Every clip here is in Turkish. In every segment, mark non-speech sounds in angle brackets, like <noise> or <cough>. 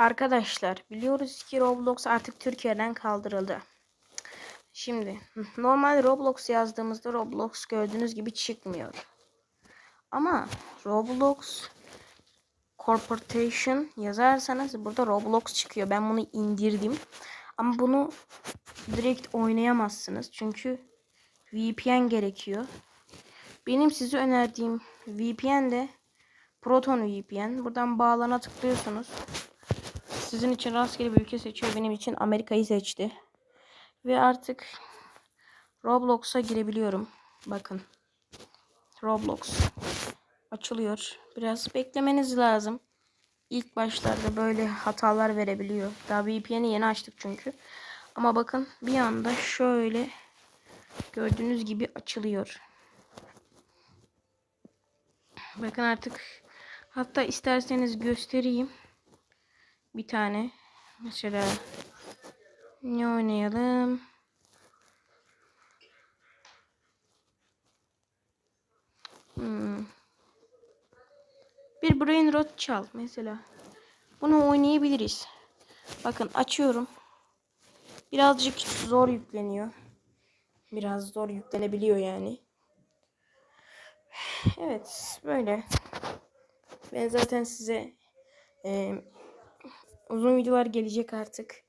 Arkadaşlar biliyoruz ki Roblox artık Türkiye'den kaldırıldı. Şimdi normal Roblox yazdığımızda Roblox gördüğünüz gibi çıkmıyor. Ama Roblox Corporation yazarsanız burada Roblox çıkıyor. Ben bunu indirdim. Ama bunu direkt oynayamazsınız. Çünkü VPN gerekiyor. Benim size önerdiğim VPN de Proton VPN. Buradan bağlana tıklıyorsunuz. Sizin için rastgele bir ülke seçiyor. Benim için Amerika'yı seçti. Ve artık Roblox'a girebiliyorum. Bakın. Roblox açılıyor. Biraz beklemeniz lazım. İlk başlarda böyle hatalar verebiliyor. Daha VPN'i yeni açtık çünkü. Ama bakın bir anda şöyle gördüğünüz gibi açılıyor. Bakın artık hatta isterseniz göstereyim. Bir tane mesela ne oynayalım? Hmm. Bir brain rot çal mesela. Bunu oynayabiliriz. Bakın açıyorum. Birazcık zor yükleniyor. Biraz zor yüklenebiliyor yani. <sighs> Evet böyle. Ben zaten size e, uzun videolar gelecek artık.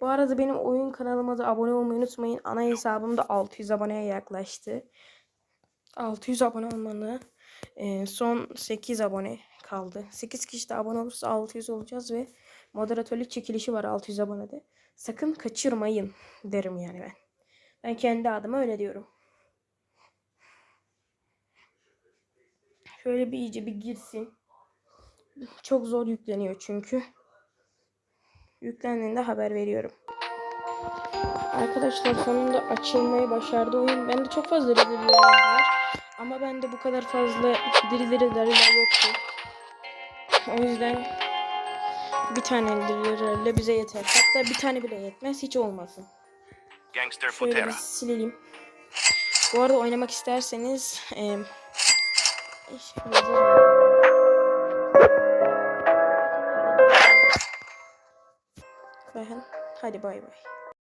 Bu arada benim oyun kanalıma da abone olmayı unutmayın. Ana hesabım da 600 aboneye yaklaştı. 600 abone olmanı e, son 8 abone kaldı. 8 kişi de abone olursa 600 olacağız ve moderatörlük çekilişi var 600 abonede. Sakın kaçırmayın derim yani ben. Ben kendi adıma öyle diyorum. Şöyle bir iyice bir girsin. Çok zor yükleniyor çünkü. Yüklendiğinde haber veriyorum. Arkadaşlar sonunda açılmayı başardı oyun. Bende çok fazla birileri var. Ama bende bu kadar fazla birileri yoktu. O yüzden bir tane birileri bize yeter. Hatta bir tane bile yetmez. Hiç olmasın. Gangster Şöyle bir silelim. Bu arada oynamak isterseniz e, yazarım. Bakın. Hadi bay bay.